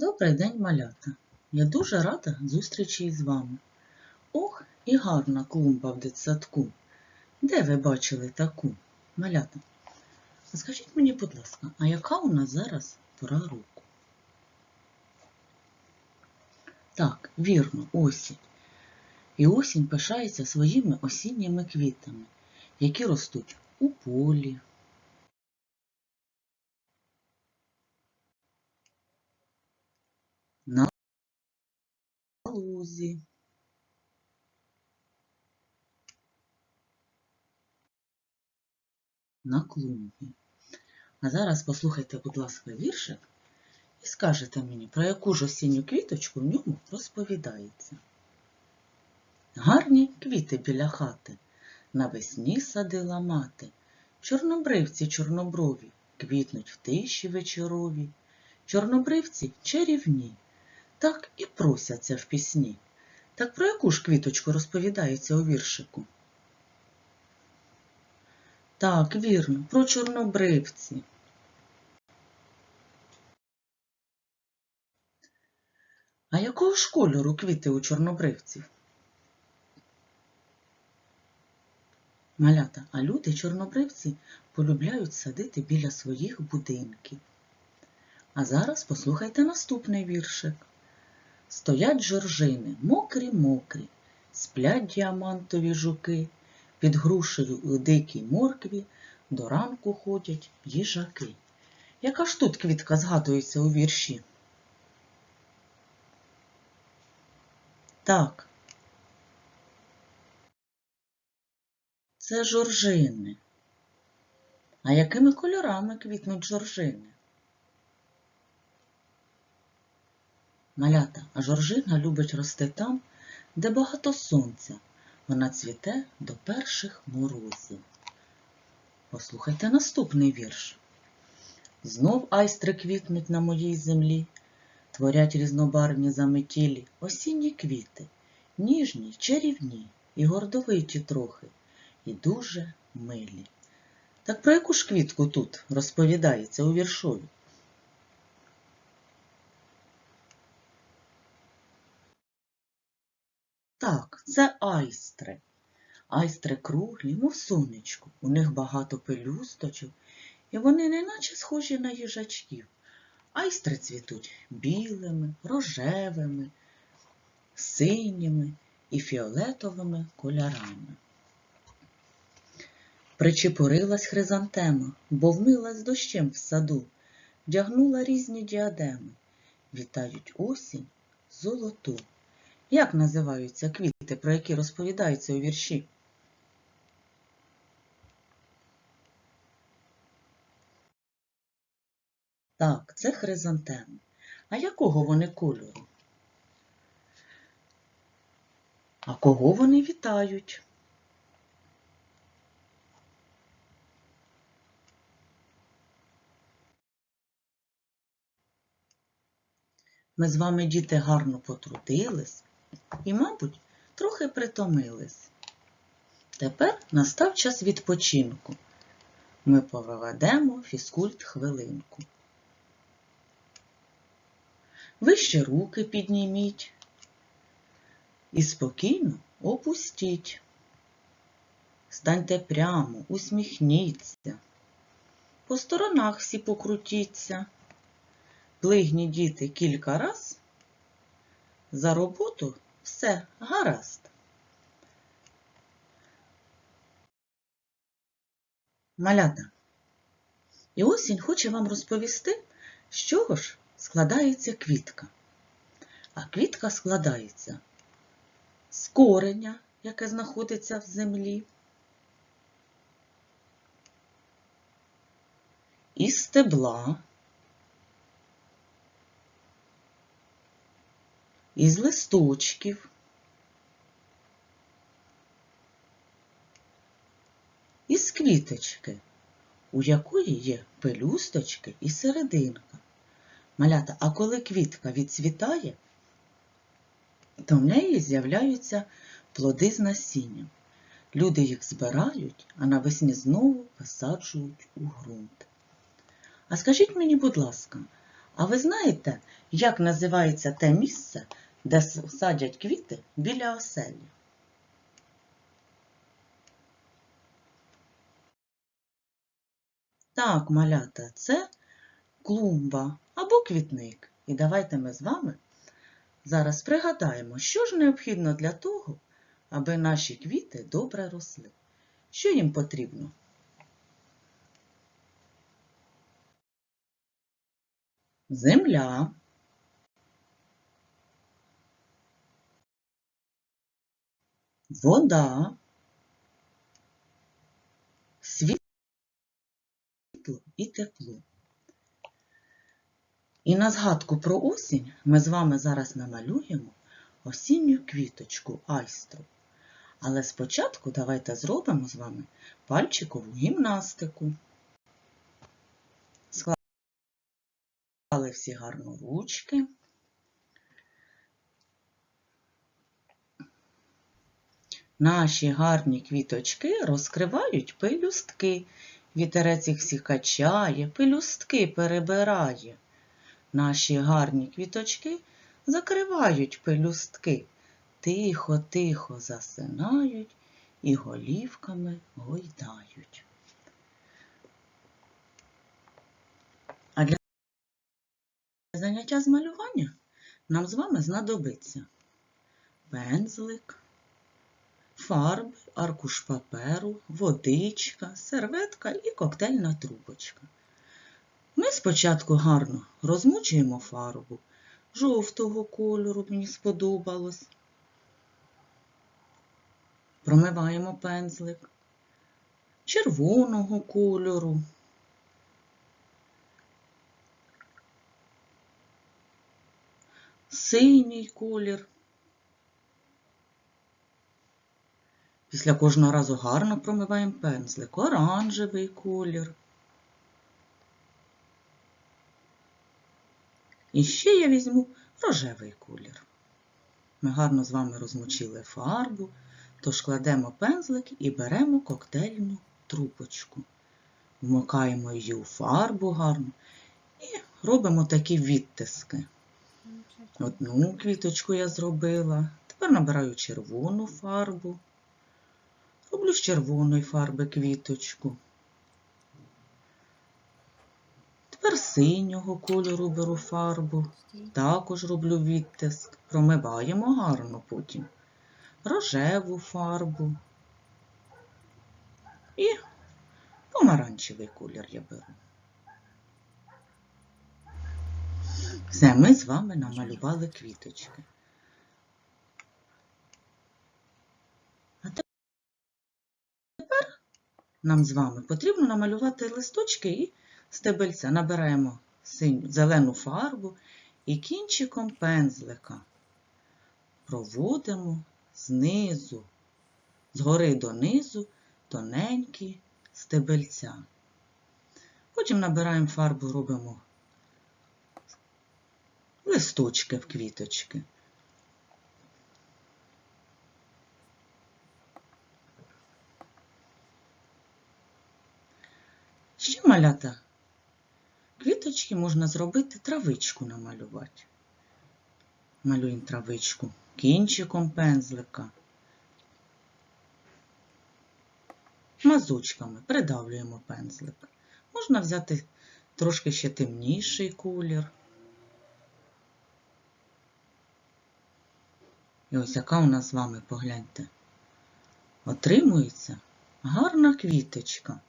Добрий день, малята. Я дуже рада зустрічі із вами. Ох, і гарна клумба в дитсадку. Де ви бачили таку? Малята. Скажіть мені, будь ласка, а яка у нас зараз пора року? Так, вірно, осінь. І осінь пишається своїми осінніми квітами, які ростуть у полі, на лузі, на клумбі. А зараз послухайте, будь ласка, віршик і скажете мені, про яку ж осінню квіточку в ньому розповідається. Гарні квіти біля хати навесні садила мати. Чорнобривці чорноброві квітнуть в тиші вечорові. Чорнобривці чарівні, так і просяться в пісні. Так про яку ж квіточку розповідається у віршику? Так, вірно, про чорнобривці. А якого ж кольору квіти у чорнобривців? Малята, а люди чорнобривці полюбляють садити біля своїх будинків. А зараз послухайте наступний віршик. Стоять жоржини, мокрі-мокрі, сплять діамантові жуки, під грушею у дикій моркві до ранку ходять їжаки. Яка ж тут квітка згадується у вірші? Так. Це жоржини. А якими кольорами квітнуть жоржини? Малята, жоржина любить рости там, де багато сонця. Вона цвіте до перших морозів. Послухайте наступний вірш. Знов айстри квітнуть на моїй землі, творять різнобарвні заметілі осінні квіти, ніжні, чарівні і гордовиті трохи, і дуже милі. Так про яку ж квітку тут розповідається у віршові? Так, це айстри. Айстри круглі, мов сонечко. У них багато пелюсточок, і вони неначе схожі на їжачків. Айстри цвітуть білими, рожевими, синіми і фіолетовими кольорами. Причепурилась хризантема, бо вмилась дощем в саду, вдягнула різні діадеми. Вітають осінь золоту. Як називаються квіти, про які розповідається у вірші? Так, це хризантеми. А якого вони кольору? А кого вони вітають? Ми з вами, діти, гарно потрудились і, мабуть, трохи притомились. Тепер настав час відпочинку. Ми проведемо фізкульт хвилинку. Ви ще руки підніміть і спокійно опустіть. Станьте прямо, усміхніться. По сторонах всі покрутіться. Плигні діти кілька раз. За роботу все гаразд. Малята. І осінь хоче вам розповісти, з чого ж складається квітка. А квітка складається з кореня, яке знаходиться в землі, із стебла, із листочків, із квіточки, у якої є пелюсточки і серединка. Малята, а коли квітка відцвітає, то в неї з'являються плоди з насінням. Люди їх збирають, а навесні знову висаджують у ґрунт. А скажіть мені, будь ласка, А ви знаєте, як називається те місце, де садять квіти біля оселі? Так, малята, це клумба або квітник. І давайте ми з вами зараз пригадаємо, що ж необхідно для того, аби наші квіти добре росли. Що їм потрібно? Земля. Вода. Світло і тепло. І на згадку про осінь ми з вами зараз намалюємо осінню квіточку айстру. Але спочатку давайте зробимо з вами пальчикову гімнастику. Склали всі гарно ручки. Наші гарні квіточки розкривають пелюстки. Вітерець їх всіх качає, пелюстки перебирає. Наші гарні квіточки закривають пелюстки. Тихо-тихо засинають і голівками гойдають. А для заняття з малювання нам з вами знадобиться пензлик, фарби, аркуш паперу, водичка, серветка і коктейльна трубочка. Ми спочатку гарно розмочуємо фарбу жовтого кольору, мені сподобалось. Промиваємо пензлик червоного кольору. Синій колір. Після кожного разу гарно промиваємо пензлик, оранжевий колір. І ще я візьму рожевий колір. Ми гарно з вами розмочили фарбу, тож кладемо пензлик і беремо коктейльну трубочку. Вмикаємо її у фарбу гарно і робимо такі відтиски. Одну квіточку я зробила. Тепер набираю червону фарбу. Роблю з червоної фарби квіточку. Тепер синього кольору беру фарбу. Також роблю відтиск. Промиваємо гарно потім. Рожеву фарбу. І помаранчевий колір я беру. Все, ми з вами намалювали квіточки. А тепер нам з вами потрібно намалювати листочки і стебельця. Набираємо зелену фарбу і кінчиком пензлика проводимо знизу, згори донизу тоненькі стебельця. Потім набираємо фарбу, робимо листочки в квіточки. Ще малята. Квіточки можна зробити травичку намалювати. Малюємо травичку кінчиком пензлика. Мазочками придавлюємо пензлик. Можна взяти трошки ще темніший колір. І ось яка у нас з вами, погляньте, отримується гарна квіточка,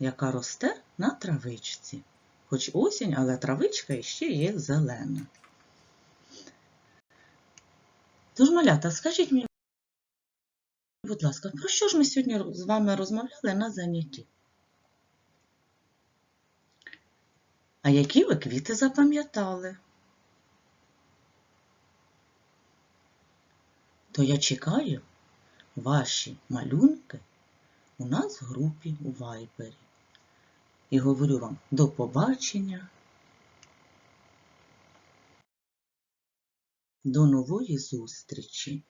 яка росте на травичці. Хоч осінь, але травичка іще є зелена. Тож, малята, скажіть мені, будь ласка, про що ж ми сьогодні з вами розмовляли на занятті? А які ви квіти запам'ятали? То я чекаю ваші малюнки у нас в групі у Вайбері. І говорю вам до побачення, до нової зустрічі!